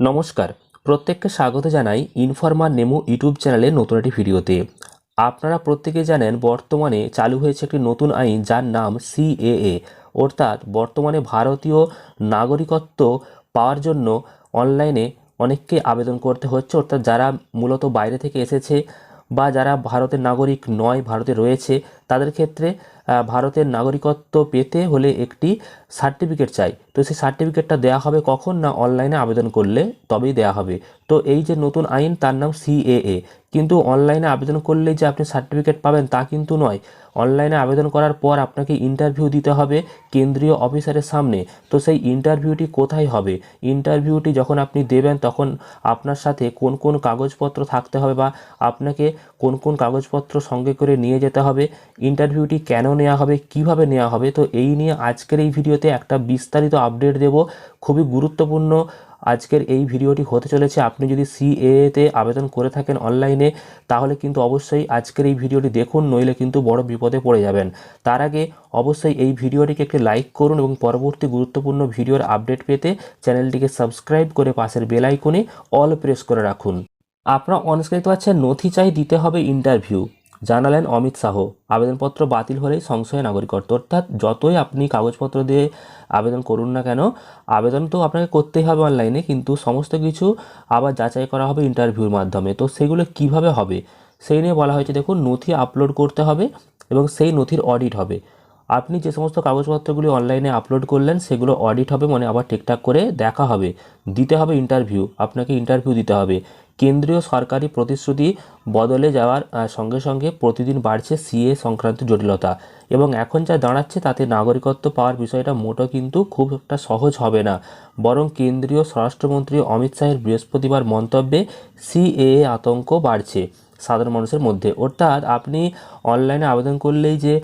নমস্কার, প্রত্যেককে স্বাগত জানাই ইনফরমার নেমো ইউটিউব চ্যানেলে নতুন একটি ভিডিওতে। আপনারা প্রত্যেকে জানেন বর্তমানে চালু হয়েছে একটি নতুন আইন যার নাম সিএএ অর্থাৎ বর্তমানে ভারতীয় নাগরিকত্ব পাওয়ার জন্য অনলাইনে অনেককে আবেদন করতে হচ্ছে। অর্থাৎ যারা মূলত বাইরে থেকে এসেছে বা যারা ভারতের নাগরিক নয়, ভারতে রয়েছে তাদের ক্ষেত্রে ভারতের নাগরিকত্ব পেতে হলে একটি সার্টিফিকেট চাই। তো সেই সার্টিফিকেটটা দেওয়া হবে কখন না অনলাইনে আবেদন করলে তবেই দেওয়া হবে। তো এই যে নতুন আইন, তার নাম সিএএ কিন্তু অনলাইনে আবেদন করলেই যে আপনি সার্টিফিকেট পাবেন তা কিন্তু নয়। অনলাইনে আবেদন করার পর আপনাকে ইন্টারভিউ দিতে হবে কেন্দ্রীয় অফিসারের সামনে। তো সেই ইন্টারভিউটি কোথায় হবে? ইন্টারভিউটি যখন আপনি দেবেন, তখন আপনার সাথে কোন কোন কাগজপত্র থাকতে হবে বা আপনাকে কোন কোন কাগজপত্র সঙ্গে করে নিয়ে যেতে হবে ইন্টারভিউটি কেন নেওয়া হবে, কীভাবে নেওয়া হবে, তো এই নিয়ে আজকের এই ভিডিওতে একটা বিস্তারিত আপডেট দেব। খুবই গুরুত্বপূর্ণ আজকের এই ভিডিওটি হতে চলেছে। আপনি যদি সিএতে আবেদন করে থাকেন অনলাইনে, তাহলে কিন্তু অবশ্যই আজকের এই ভিডিওটি দেখুন, নইলে কিন্তু বড় বিপদে পড়ে যাবেন। তার আগে অবশ্যই এই ভিডিওটিকে একটি লাইক করুন এবং পরবর্তী গুরুত্বপূর্ণ ভিডিওর আপডেট পেতে চ্যানেলটিকে সাবস্ক্রাইব করে পাশের বেল আইকনে অল প্রেস করে রাখুন। আপনারা অনস্ক্রিন দেখতে পাচ্ছেন, নথি চাই দিতে হবে ইন্টারভিউ। জানালেন অমিত শাহ। আবেদনপত্র বাতিল হলেই সংশয় নাগরিকত্ব। অর্থাৎ যতই আপনি কাগজপত্র দিয়ে আবেদন করুন না কেন, আবেদন তো আপনাকে করতেই হবে অনলাইনে, কিন্তু সমস্ত কিছু আবার যাচাই করা হবে ইন্টারভিউর মাধ্যমে। তো সেগুলো কীভাবে হবে? সেই নিয়ে বলা হয়েছে, দেখুন, নথি আপলোড করতে হবে এবং সেই নথির অডিট হবে। আপনি যে সমস্ত কাগজপত্রগুলি অনলাইনে আপলোড করলেন, সেগুলো অডিট হবে মানে আবার ঠিকঠাক করে দেখা হবে। দিতে হবে ইন্টারভিউ, আপনাকে ইন্টারভিউ দিতে হবে। কেন্দ্রীয় সরকারি প্রতিশ্রুতি বদলে যাওয়ার সঙ্গে সঙ্গে প্রতিদিন বাড়ছে সিএ সংক্রান্ত জটিলতা। এবং এখন যা দাঁড়াচ্ছে তাতে নাগরিকত্ব পাওয়ার বিষয়টা মোটো কিন্তু খুব একটা সহজ হবে না। বরং কেন্দ্রীয় স্বরাষ্ট্রমন্ত্রী অমিত শাহের বৃহস্পতিবার মন্তব্যে সিএএ আতঙ্ক বাড়ছে সাধারণ মানুষের মধ্যে। অর্থাৎ আপনি অনলাইনে আবেদন করলেই যে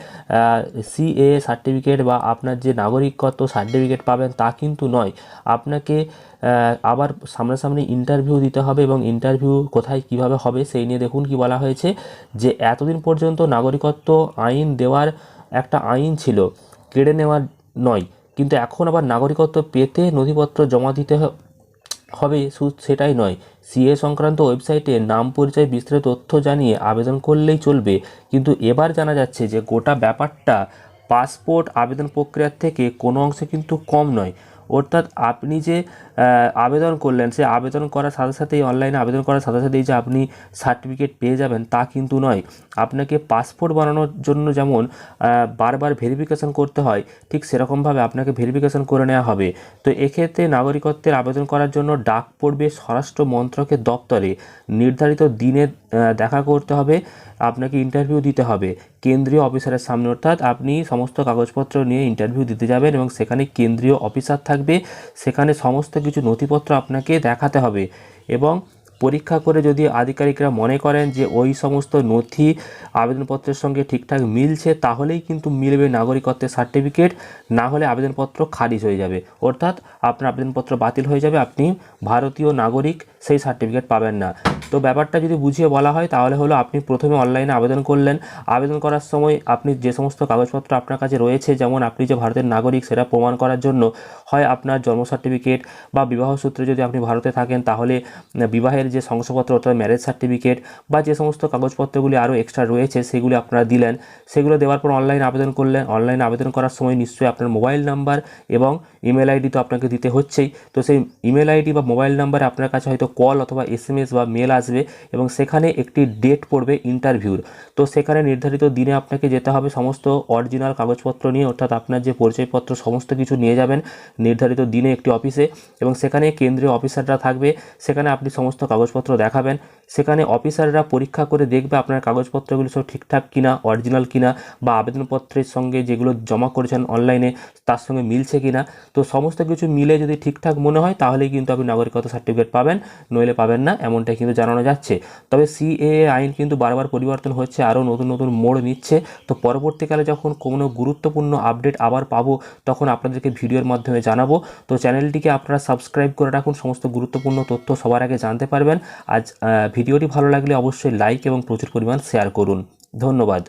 সিএ সার্টিফিকেট বা আপনার যে নাগরিকত্ব সার্টিফিকেট পাবেন তা কিন্তু নয়। আপনাকে আবার সামনাসামনি ইন্টারভিউ দিতে হবে এবং ইন্টারভিউ কোথায় কীভাবে হবে সেই নিয়ে দেখুন কি বলা হয়েছে যে এতদিন পর্যন্ত নাগরিকত্ব আইন দেওয়ার একটা আইন ছিল, কেড়ে নেওয়ার নয়। কিন্তু এখন আবার নাগরিকত্ব পেতে নথিপত্র জমা দিতে হবে শুধু সেটাই নয়। সিএ সংক্রান্ত ওয়েবসাইটে নাম পরিচয়, বিস্তারিত তথ্য জানিয়ে আবেদন করলেই চলবে। কিন্তু এবার জানা যাচ্ছে যে গোটা ব্যাপারটা পাসপোর্ট আবেদন প্রক্রিয়ার থেকে কোনো অংশে কিন্তু কম নয়। অর্থাৎ আপনি যে আবেদন করলেন, সে আবেদন করার সাথে সাথেই অনলাইনে আবেদন করার সাথে সাথেই যে আপনি সার্টিফিকেট পেয়ে যাবেন, তা কিন্তু নয়। আপনাকে পাসপোর্ট বানানোর জন্য যেমন বারবার ভেরিফিকেশন করতে হয়, ঠিক সেরকমভাবে আপনাকে ভেরিফিকেশন করে নেওয়া হবে। তো এক্ষেত্রে নাগরিকত্বের আবেদন করার জন্য ডাক পড়বে স্বরাষ্ট্র মন্ত্রকের দপ্তরে। নির্ধারিত দিনে দেখা করতে হবে। আপনাকে ইন্টারভিউ দিতে হবে। কেন্দ্রীয় অফিসারের সামনে, অর্থাৎ আপনি সমস্ত কাগজপত্র নিয়ে ইন্টারভিউ দিতে যাবেন এবং সেখানে কেন্দ্রীয় অফিসার থাকবে। সেখানে সমস্ত কিছু নথিপত্র আপনাকে দেখাতে হবে এবং পরীক্ষা করে যদি আধিকারিকরা মনে করেন যে ওই সমস্ত নথি আবেদনপত্রের সঙ্গে ঠিকঠাক মিলছে, তাহলেই কিন্তু মিলবে নাগরিকত্বের সার্টিফিকেট না হলে আবেদনপত্র খারিজ হয়ে যাবে। অর্থাৎ আপনার আবেদনপত্র বাতিল হয়ে যাবে, আপনি ভারতীয় নাগরিক সেই সার্টিফিকেট পাবেন না। তো ব্যাপারটা যদি বুঝিয়ে বলা হয়, তাহলে হলো আপনি প্রথমে অনলাইনে আবেদন করলেন। আবেদন করার সময় আপনি যে সমস্ত কাগজপত্র আপনার কাছে রয়েছে, যেমন আপনি যে ভারতের নাগরিক, সেটা প্রমাণ করার জন্য হয় আপনার জন্ম সার্টিফিকেট বা বিবাহ সূত্রে যদি আপনি ভারতে থাকেন, তাহলে বিবাহের যে শংসাপত্র অর্থাৎ ম্যারেজ সার্টিফিকেট বা যে সমস্ত কাগজপত্রগুলি আরও এক্সট্রা রয়েছে, সেগুলি আপনারা দিলেন। সেগুলো দেওয়ার পর অনলাইন আবেদন করলেন। অনলাইন আবেদন করার সময় নিশ্চয়ই আপনার মোবাইল নাম্বার এবং ইমেল আইডি তো আপনাকে দিতে হচ্ছেই। তো সেই ইমেল আইডি বা মোবাইল নাম্বারে আপনার কাছে হয়তো কল অথবা এসএমএস বা মেল আসবে এবং সেখানে একটি ডেট পড়বে ইন্টারভিউর তো সেখানে নির্ধারিত দিনে আপনাকে যেতে হবে, সমস্ত অরিজিনাল কাগজপত্র নিয়ে, অর্থাৎ আপনার যে পরিচয়পত্র, সমস্ত কিছু নিয়ে যাবেন নির্ধারিত দিনে একটি অফিসে এবং সেখানে কেন্দ্রীয় অফিসাররা থাকবে, সেখানে আপনি সমস্ত কাগজপত্র দেখাবেন, সেখানে অফিসাররা পরীক্ষা করে দেখবে আপনার কাগজপত্রগুলো সব ঠিকঠাক কিনা অরিজিনাল কিনা বা আবেদনপত্রের সঙ্গে যেগুলো জমা করেছেন অনলাইনে তার সঙ্গে মিলছে কিনা। তো সমস্ত কিছু মিলে যদি ঠিকঠাক মনে হয়, তাহলেই কিন্তু আপনি নাগরিকত্ব সার্টিফিকেট পাবেন, নইলে পাবেন না, এমনটাই কিন্তু জানানো যাচ্ছে। তবে সিএএ আইন কিন্তু বারবার পরিবর্তন হচ্ছে, আরও নতুন নতুন মোড় নিচ্ছে। তো পরবর্তীকালে যখন কোনো গুরুত্বপূর্ণ আপডেট আবার পাবো, তখন আপনাদেরকে ভিডিওর মাধ্যমে জানাব। তো চ্যানেলটিকে আপনারা সাবস্ক্রাইব করে রাখুন, সমস্ত গুরুত্বপূর্ণ তথ্য সবার আগে জানতে পারবেন। আজ ভিডিওটি ভালো লাগলে অবশ্যই লাইক এবং প্রচুর পরিমাণ শেয়ার করুন। ধন্যবাদ।